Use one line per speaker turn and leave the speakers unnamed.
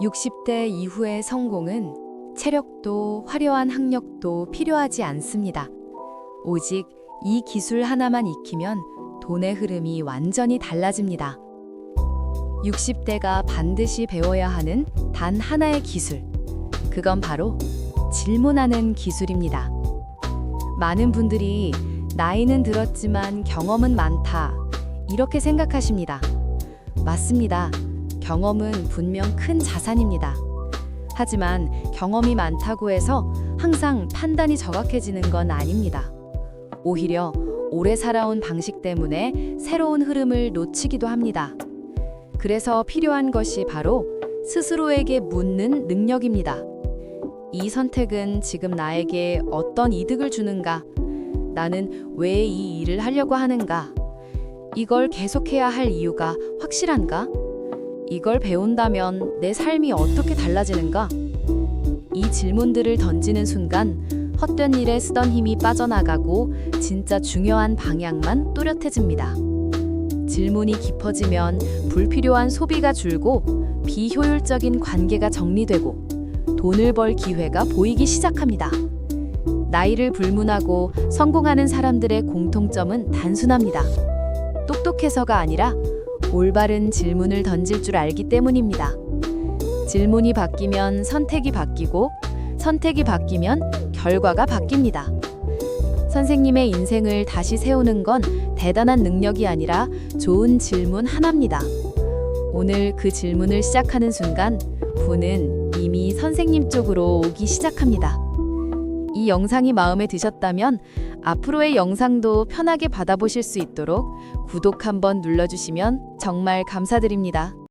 60대 이후의 성공은 체력도 화려한 학력도 필요하지 않습니다. 오직 이 기술 하나만 익히면 돈의 흐름이 완전히 달라집니다. 60대가 반드시 배워야 하는 단 하나의 기술. 그건 바로 질문하는 기술입니다. 많은 분들이 나이는 들었지만 경험은 많다. 이렇게 생각하십니다. 맞습니다. 경험은 분명 큰 자산입니다. 하지만 경험이 많다고 해서 항상 판단이 정확해지는 건 아닙니다. 오히려 오래 살아온 방식 때문에 새로운 흐름을 놓치기도 합니다. 그래서 필요한 것이 바로 스스로에게 묻는 능력입니다. 이 선택은 지금 나에게 어떤 이득을 주는가? 나는 왜 이 일을 하려고 하는가? 이걸 계속해야 할 이유가 확실한가? 이걸 배운다면 내 삶이 어떻게 달라지는가? 이 질문들을 던지는 순간 헛된 일에 쓰던 힘이 빠져나가고 진짜 중요한 방향만 또렷해집니다. 질문이 깊어지면 불필요한 소비가 줄고 비효율적인 관계가 정리되고 돈을 벌 기회가 보이기 시작합니다. 나이를 불문하고 성공하는 사람들의 공통점은 단순합니다. 똑똑해서가 아니라 올바른 질문을 던질 줄 알기 때문입니다. 질문이 바뀌면 선택이 바뀌고 선택이 바뀌면 결과가 바뀝니다. 선생님의 인생을 다시 세우는 건 대단한 능력이 아니라 좋은 질문 하나입니다. 오늘 그 질문을 시작하는 순간 부는 이미 선생님 쪽으로 오기 시작합니다. 이 영상이 마음에 드셨다면 앞으로의 영상도 편하게 받아보실 수 있도록 구독 한번 눌러주시면 정말 감사드립니다.